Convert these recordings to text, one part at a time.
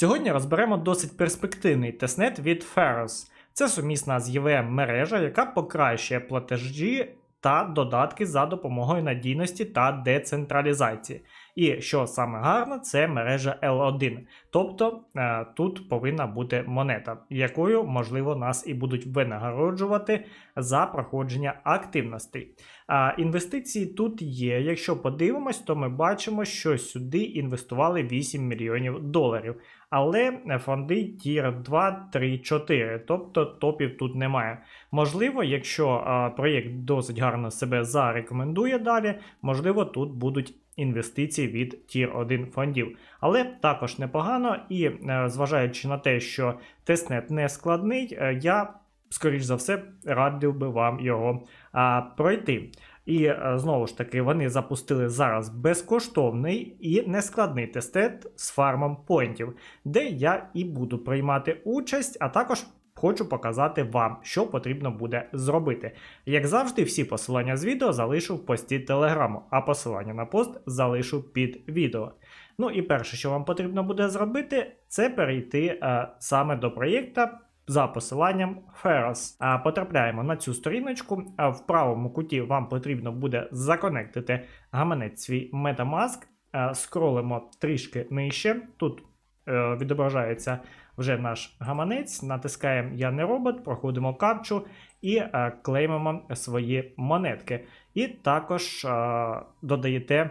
Сьогодні розберемо досить перспективний тестнет від Ferros. Це сумісна з EVM мережа, яка покращує платежі та додатки за допомогою надійності та децентралізації. І що саме гарне, це мережа L1. Тобто е, тут повинна бути монета, якою, можливо, нас і будуть винагороджувати за проходження активностей. А інвестиції тут є. Якщо подивимось, то ми бачимо, що сюди інвестували 8 мільйонів доларів. Але фонди Tier 2, 3, 4, тобто топів тут немає. Можливо, якщо проєкт досить гарно себе зарекомендує далі, можливо, тут будуть інвестиції від Tier 1 фондів. Але також непогано, і е, зважаючи на те, що тестнет не складний, е, я, скоріш за все, радив би вам його а, пройти. І е, знову ж таки, вони запустили зараз безкоштовний і нескладний тестет з фармом поінтів, де я і буду приймати участь, а також хочу показати вам, що потрібно буде зробити. Як завжди, всі посилання з відео залишу в пості телеграму, а посилання на пост залишу під відео. Ну і перше, що вам потрібно буде зробити, це перейти е, саме до проєкта за посиланням Feros. Потрапляємо на цю сторіночку. В правому куті вам потрібно буде законектити гаманець свій Metamask. Скролимо трішки нижче. Тут е, відображається вже наш гаманець. Натискаємо Я не робот, проходимо капчу і е, клеймимо свої монетки. І також е, додаєте.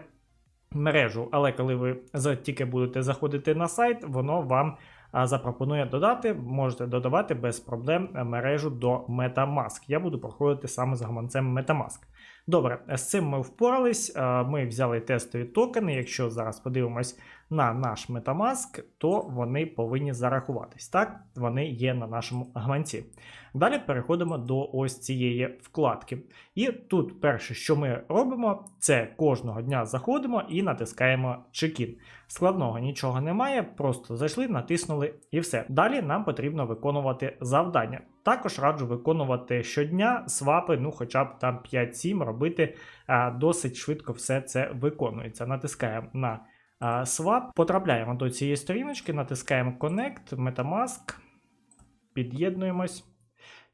Мережу, але коли ви тільки будете заходити на сайт, воно вам запропонує додати, можете додавати без проблем мережу до Metamask. Я буду проходити саме з гаманцем Metamask. Добре, з цим ми впорались. Ми взяли тестові токени. Якщо зараз подивимось на наш Metamask, то вони повинні зарахуватись. Так, вони є на нашому гаманці. Далі переходимо до ось цієї вкладки. І тут перше, що ми робимо, це кожного дня заходимо і натискаємо чекін. Складного нічого немає, просто зайшли, натиснули і все. Далі нам потрібно виконувати завдання. Також раджу виконувати щодня свапи, ну хоча б там 5-7 робити досить швидко все це виконується. Натискаємо на свап, потрапляємо до цієї сторіночки, натискаємо Connect, Metamask, під'єднуємось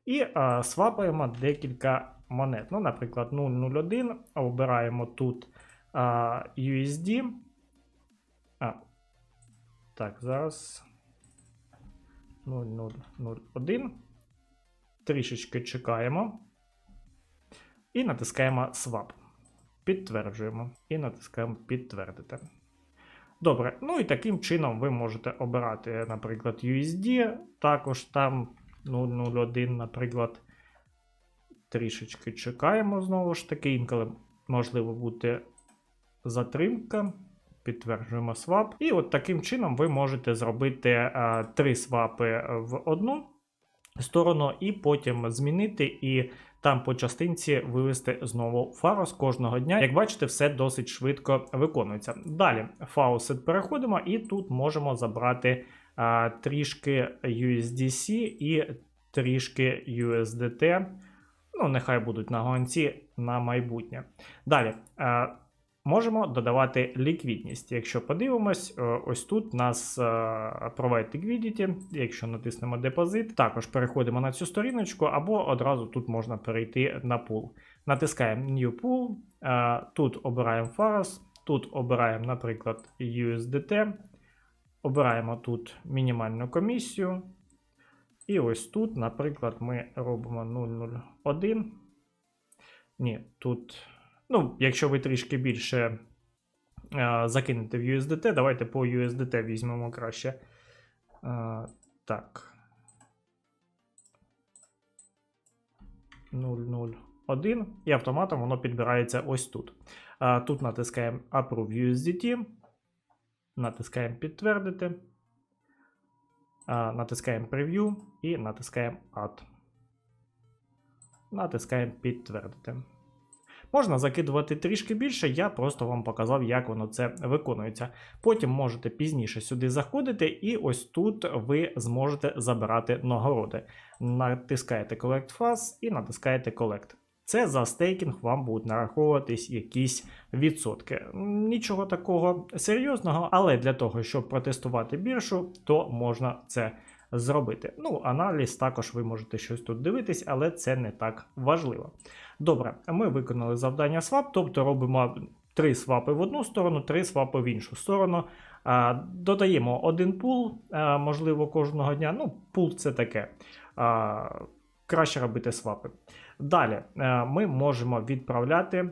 і а, свапаємо декілька монет. Ну, Наприклад, 001, обираємо тут а, USD. А, Так, зараз 0001. Трішечки чекаємо. І натискаємо Swap. Підтверджуємо. І натискаємо підтвердити. Добре, ну і таким чином ви можете обирати, наприклад, USD, також там 001, наприклад, трішечки чекаємо знову ж таки. Інколи можливо бути затримка. Підтверджуємо свап. І от таким чином ви можете зробити а, три свапи в одну сторону, і потім змінити і там по частинці вивести знову фарос кожного дня. Як бачите, все досить швидко виконується. Далі фаусет переходимо, і тут можемо забрати а, трішки USDC і трішки USDT. Ну, нехай будуть на гонці на майбутнє. Далі. А, Можемо додавати ліквідність. Якщо подивимось, е, ось тут нас е, Provide Liquidity, якщо натиснемо депозит, також переходимо на цю сторіночку, або одразу тут можна перейти на пул. Натискаємо New Pool, е, тут обираємо Faros, тут обираємо, наприклад, USDT, обираємо тут мінімальну комісію. І ось тут, наприклад, ми робимо 001. Ні, тут. Ну, якщо ви трішки більше а, закинете в USDT, давайте по USDT візьмемо краще. А, так. 001. І автоматом воно підбирається ось тут. А, Тут натискаємо Approve USDT. натискаємо підтвердити, натискаємо Preview і натискаємо Add. Натискаємо підтвердити. Можна закидувати трішки більше, я просто вам показав, як воно це виконується. Потім можете пізніше сюди заходити, і ось тут ви зможете забирати нагороди. Натискаєте Collect Fast і натискаєте Collect. Це за стейкінг вам будуть нараховуватись якісь відсотки. Нічого такого серйозного, але для того, щоб протестувати біржу, то можна це зробити. Ну, аналіз також ви можете щось тут дивитись, але це не так важливо. Добре, ми виконали завдання swap, тобто робимо три свапи в одну сторону, три свапи в іншу сторону. Додаємо один пул, можливо, кожного дня. Ну, пул це таке. Краще робити свапи. Далі ми можемо відправляти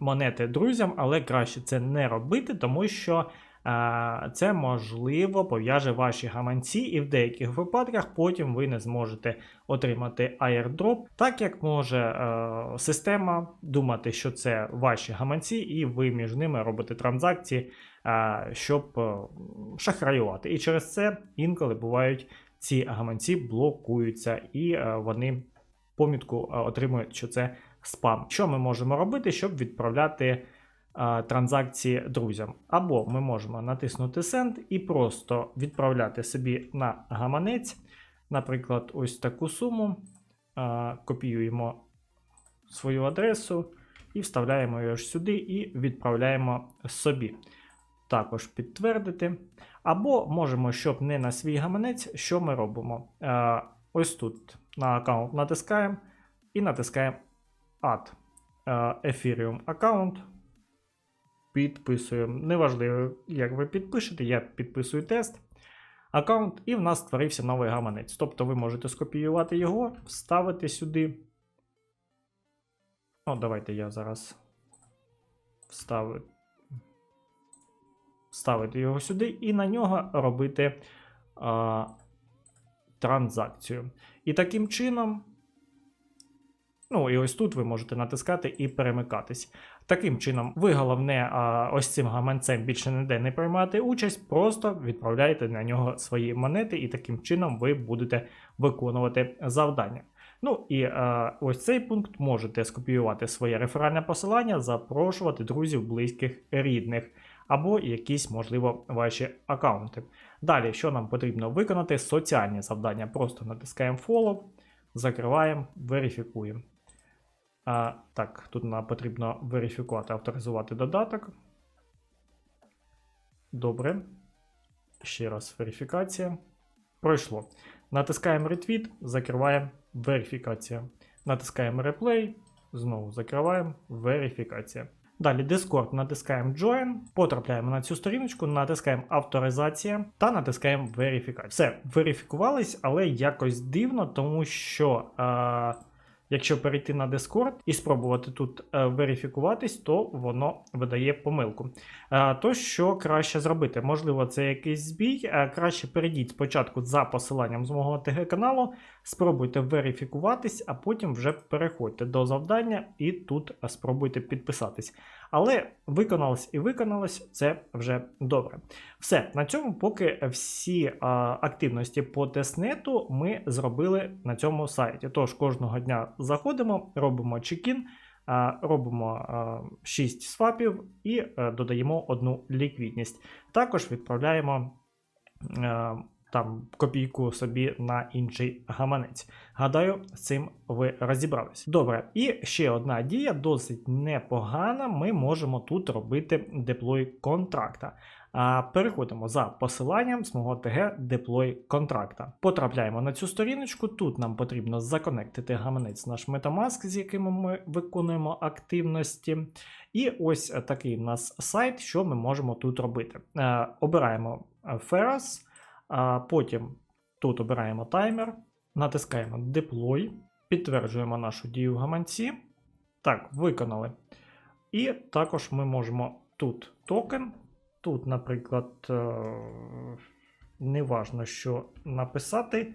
монети друзям, але краще це не робити, тому що це можливо пов'яже ваші гаманці, і в деяких випадках потім ви не зможете отримати airdrop, так як може е, система думати, що це ваші гаманці, і ви між ними робите транзакції, щоб е, шахраювати. І через це інколи бувають ці гаманці блокуються, і е, вони помітку отримують, що це спам. Що ми можемо робити, щоб відправляти транзакції друзям? Або ми можемо натиснути Send і просто відправляти собі на гаманець, наприклад, ось таку суму, е, копіюємо свою адресу і вставляємо її аж сюди і відправляємо собі. Також підтвердити. Або можемо, щоб не на свій гаманець, що ми робимо? Е, ось тут на аккаунт натискаємо і натискаємо Add е, Ethereum аккаунт. Підписуємо. Неважливо, як ви підпишете, я підписую тест. Аккаунт, і в нас створився новий гаманець. Тобто ви можете скопіювати його, вставити сюди. О, давайте я зараз вставлю ставити його сюди і на нього робити а, транзакцію. І таким чином, ну і ось тут ви можете натискати і перемикатись. Таким чином, ви головне, ось цим гаманцем більше ніде не приймати участь, просто відправляєте на нього свої монети, і таким чином ви будете виконувати завдання. Ну і е, ось цей пункт можете скопіювати своє реферальне посилання, запрошувати друзів, близьких, рідних або якісь, можливо, ваші аккаунти. Далі, що нам потрібно виконати? Соціальні завдання. Просто натискаємо Follow, закриваємо, верифікуємо. А, Так, тут нам потрібно верифікувати, авторизувати додаток. Добре. Ще раз верифікація. Пройшло. Натискаємо ретвіт, закриваємо верифікація. Натискаємо реплей, знову закриваємо верифікація. Далі Discord натискаємо Join, потрапляємо на цю сторіночку, натискаємо авторизація та натискаємо верифікацію. Все, верифікувались, але якось дивно, тому що. Е Якщо перейти на Discord і спробувати тут е, верифікуватись, то воно видає помилку. Е, то що краще зробити? Можливо, це якийсь збій. Е, краще перейдіть спочатку за посиланням з мого ТГ-каналу, спробуйте верифікуватись, а потім вже переходьте до завдання і тут спробуйте підписатись. Але виконалось і виконалось, це вже добре. Все, на цьому поки всі а, активності по тестнету ми зробили на цьому сайті. Тож кожного дня заходимо, робимо чекін, робимо 6 свапів і додаємо одну ліквідність. Також відправляємо. Там копійку собі на інший гаманець. Гадаю, з цим ви розібрались. Добре, і ще одна дія, досить непогана. Ми можемо тут робити деплой контракта. А Переходимо за посиланням з мого ТГ деплой контракта. Потрапляємо на цю сторіночку. Тут нам потрібно законектити гаманець наш Metamask, з яким ми виконуємо активності. І ось такий у нас сайт, що ми можемо тут робити. Е, обираємо Ferras. А Потім тут обираємо таймер, натискаємо Deploy, підтверджуємо нашу дію в гаманці. Так, виконали. І також ми можемо тут токен. Тут, наприклад, е, неважно, що написати.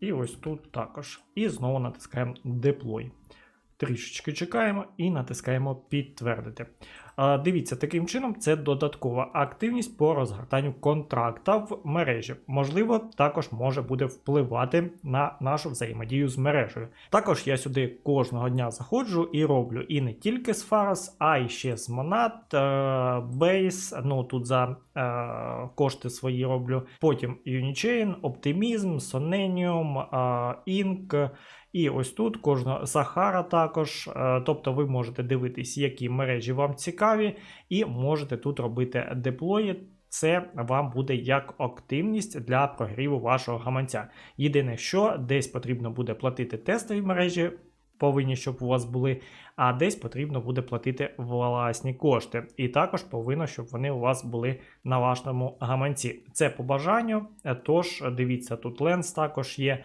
І ось тут також. І знову натискаємо Deploy. Трішечки чекаємо і натискаємо підтвердити. Дивіться, таким чином це додаткова активність по розгортанню контракта в мережі. Можливо, також може буде впливати на нашу взаємодію з мережею. Також я сюди кожного дня заходжу і роблю і не тільки з Faros, а й ще з е, Base, ну тут за е, кошти свої роблю. Потім Unichain, Optimism, Sonenium, е, Inc. І ось тут кожна Сахара також. Е, Тобто ви можете дивитись, які мережі вам цікаві, і можете тут робити деплої. Це вам буде як активність для прогріву вашого гаманця. Єдине, що десь потрібно буде платити тестові мережі, повинні, щоб у вас були, а десь потрібно буде платити власні кошти. І також повинно, щоб вони у вас були на вашому гаманці. Це по бажанню. е, Тож дивіться, тут ленс також є.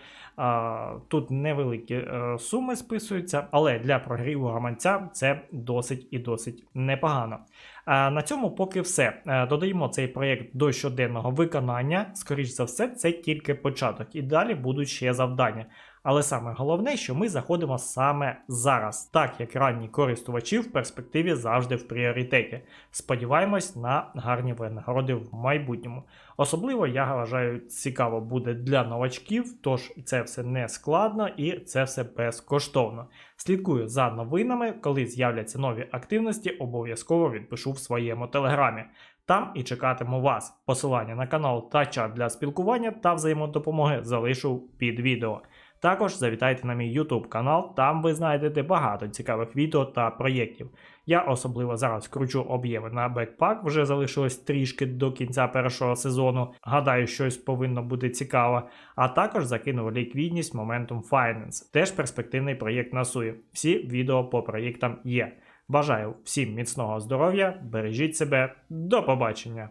Тут невеликі е, суми списуються, але для прогріву гаманця це досить і досить непогано. На цьому поки все. Е, Додаємо цей проєкт до щоденного виконання. Скоріш за все, це тільки початок, і далі будуть ще завдання. Але саме головне, що ми заходимо саме зараз, так як ранні користувачі в перспективі завжди в пріоритеті. Сподіваємось на гарні винагороди в майбутньому. Особливо я вважаю, цікаво буде для новачків, тож це все не складно і це все безкоштовно. Слідкую за новинами, коли з'являться нові активності, обов'язково відпишу в своєму телеграмі. Там і чекатиму вас. Посилання на канал та чат для спілкування та взаємодопомоги залишу під відео. Також завітайте на мій YouTube канал, там ви знайдете багато цікавих відео та проєктів. Я особливо зараз кручу об'єми на бекпак, вже залишилось трішки до кінця першого сезону. Гадаю, щось повинно бути цікаво. А також закинув ліквідність Momentum Finance. Теж перспективний проєкт на суї. Всі відео по проєктам є. Бажаю всім міцного здоров'я, бережіть себе, до побачення!